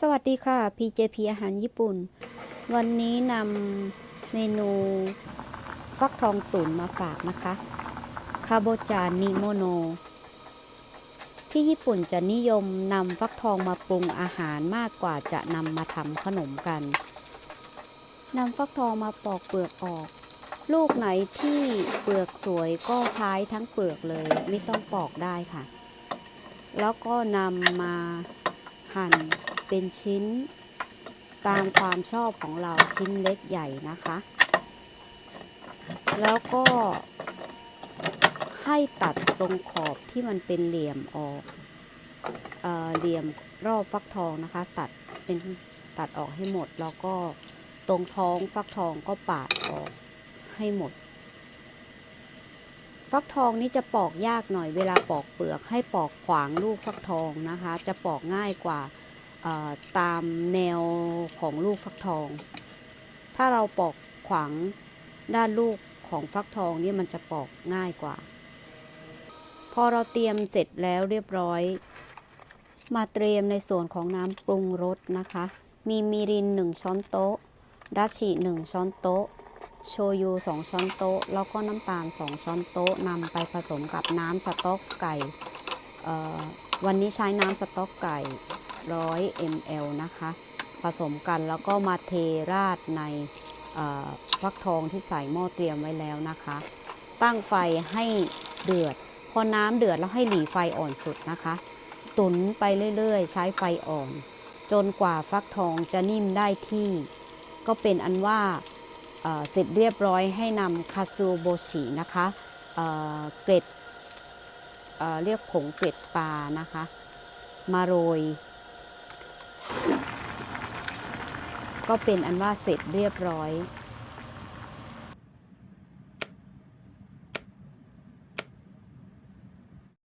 สวัสดีค่ะ PJP อาหารญี่ปุ่น วันนี้นำเมนูฟักทองตุ๋นมาฝากนะคะ คาโบจานิโมโน ที่ญี่ปุ่นจะนิยมนำฟักทองมาปรุงอาหารมากกว่าจะนำมาทำขนมกัน นำฟักทองมาปอกเปลือกออก ลูกไหนที่เปลือกสวยก็ใช้ทั้งเปลือกเลย ไม่ต้องปอกได้ค่ะ แล้วก็นำมาหั่น เป็นชิ้นตามความชอบของเราชิ้นเล็กใหญ่นะคะ แล้วก็ให้ตัดตรงขอบที่มันเป็นเหลี่ยมออกเอเหลี่ยมรอบฟักทองนะคะ ตัดเป็นตัดออกให้หมด แล้วก็ตรงท้องฟักทองก็ปาดออกให้หมด ฟักทองนี่จะปอกยากหน่อยเวลาปอกเปลือกให้ปอกขวางลูกฟักทองนะคะ จะปอกง่ายกว่า ตามแนวของลูกฟักทอง ถ้าเราปอกขวางด้านลูกของฟักทองนี่มันจะปอกง่ายกว่า พอเราเตรียมเสร็จแล้วเรียบร้อย มาเตรียมในส่วนของน้ำปรุงรสนะคะ มีมิริน 1 ช้อนโต๊ะ ดัชชิ1ช้อนโต๊ะ โชยุ 2 ช้อนโต๊ะ แล้วก็น้ำตาล 2 ช้อนโต๊ะนำไปผสมกับน้ำสต๊อกไก่ วันนี้ใช้น้ำสต๊อกไก่ 100 ml นะคะ ผสมกันแล้วก็มาเทราดในฟักทองที่ใส่หม้อเตรียมไว้แล้วนะคะ ตั้งไฟให้เดือด พอน้ำเดือดแล้วให้หลีไฟอ่อนสุดนะคะ ตุนไปเรื่อยๆ ใช้ไฟอ่อน จนกว่าฟักทองจะนิ่มได้ที่ ก็เป็นอันว่าเสร็จเรียบร้อยให้นำคาซูโบชินะคะเเกร็ดเเรียกผงเกร็ดปลานะคะ มาโรย ก็เป็นอันว่าเสร็จเรียบร้อย